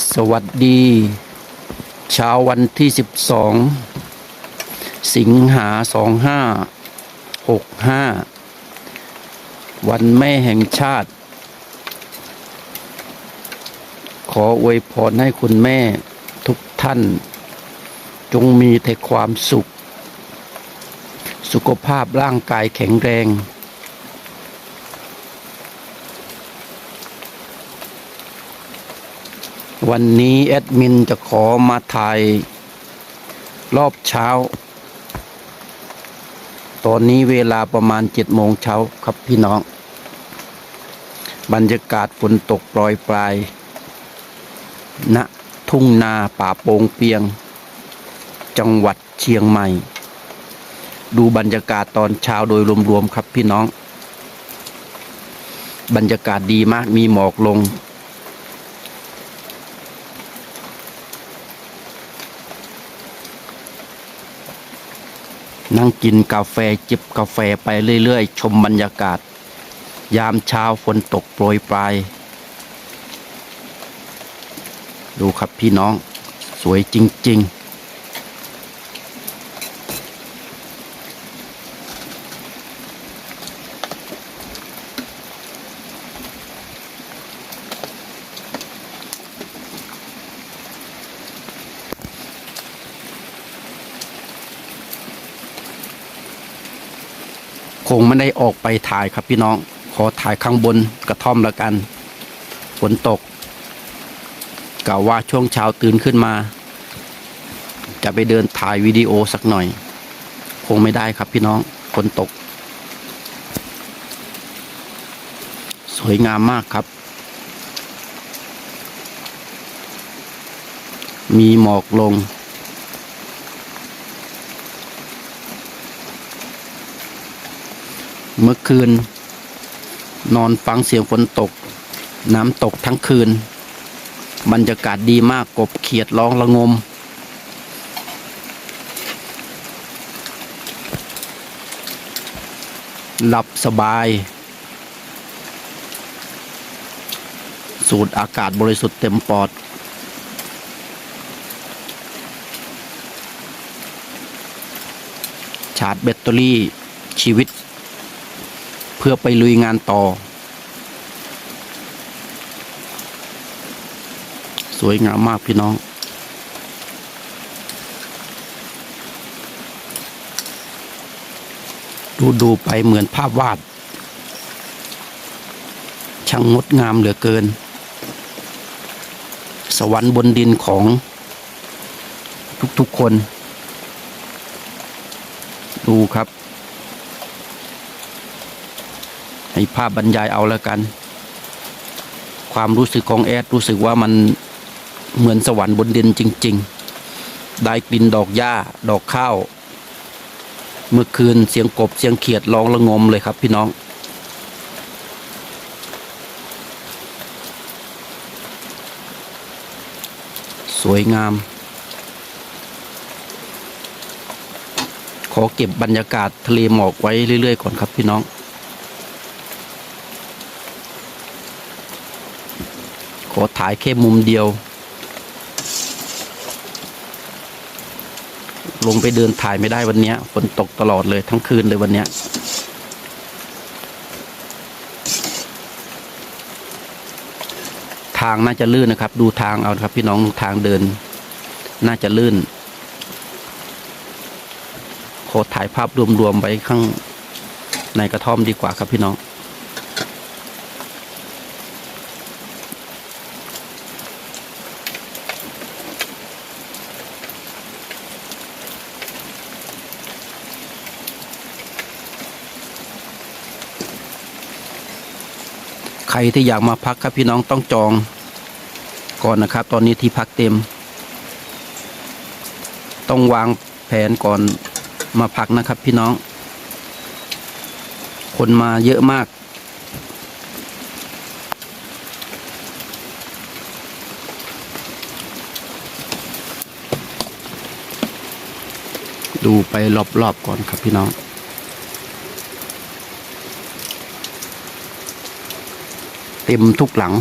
สวัสดี เช้าวันที่ 12 สิงหา 2565 วันแม่แห่งชาติ ขออวยพรให้คุณแม่ทุกท่าน จงมีแต่ความสุข สุขภาพร่างกายแข็งแรง วันนี้แอดมินจะขอมาถ่ายรอบเช้า ตอนนี้เวลาประมาณเจ็ดโมงเช้าครับพี่น้อง บรรยากาศฝนตกปลอยปลายณทุ่งนาป่าโปงเปียง จังหวัดเชียงใหม่ ดูบรรยากาศตอนเช้าโดยรวมๆครับพี่น้อง บรรยากาศดีมากมีหมอกลง นั่งกินกาแฟจิบกาแฟไปเรื่อยๆ ชมบรรยากาศ ยามเช้าฝนตกโปรยปลาย ดูครับพี่น้องสวยจริง ๆ งไม่ได้ออกไปถ่ายครับพี่น้อง ขอถ่ายข้างบนกระท่อมแล้วกันฝนตกกล่าวว่าช่วงเช้าตื่นขึ้นมา จะไปเดินถ่ายวิดีโอสักหน่อย คงไม่ได้ครับพี่น้องฝนตก สวยงามมากครับ มีหมอกลง เมื่อคืน นอนฟังเสียงฝนตก น้ำตกทั้งคืน บรรยากาศดีมากกบเขียดร้องระงม หลับสบาย สูดอากาศบริสุทธิ์เต็มปอดชาร์จแบตเตอรี่ชีวิต พื่อไปลุยงานต่อ สวยงามมากพี่น้อง ดูดูไปเหมือนภาพวาด ช่างงดงามเหลือเกิน สวรรค์บนดินของทุกๆคน ดูครับ ให้ภาพบรรยายเอาแล้วกัน ความรู้สึกของแอดรู้สึกว่ามันเหมือนสวรรค์บนดินจริง ๆ ได้กลิ่นดอกหญ้าดอกข้าว เมื่อคืนเสียงกบเสียงเขียดร้องระงมเลยครับพี่น้อง สวยงาม ขอเก็บบรรยากาศทะเลหมอกไว้เรื่อย ๆ ก่อนครับพี่น้อง ขอถ่ายแค่มุมเดียว ลงไปเดินถ่ายไม่ได้วันนี้ฝนตกตลอดเลยทั้งคืนเลยวันนี้ทางน่าจะลื่นนะครับ ดูทางเอาครับพี่น้องทางเดิน น่าจะลื่น ขอถ่ายภาพรวมๆไว้ข้างในกระท่อมดีกว่าครับพี่น้อง ใครที่อยากมาพักครับพี่น้องต้องจอง ก่อนนะครับ ตอนนี้ที่พักเต็ม ต้องวางแผนก่อนมาพักนะครับ พี่น้อง คนมาเยอะมาก ดูไปรอบๆก่อนครับพี่น้อง เต็มทุกหลัง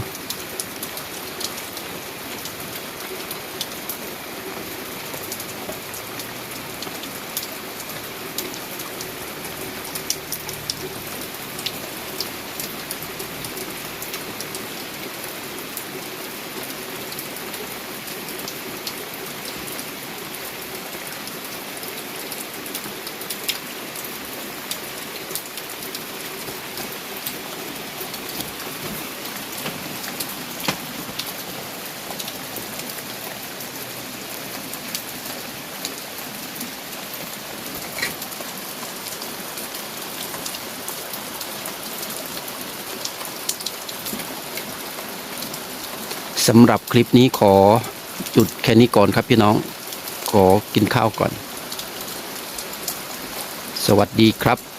สำหรับคลิปนี้ขอจุดแค่นี้ก่อนครับพี่น้อง ขอกินข้าวก่อน สวัสดีครับ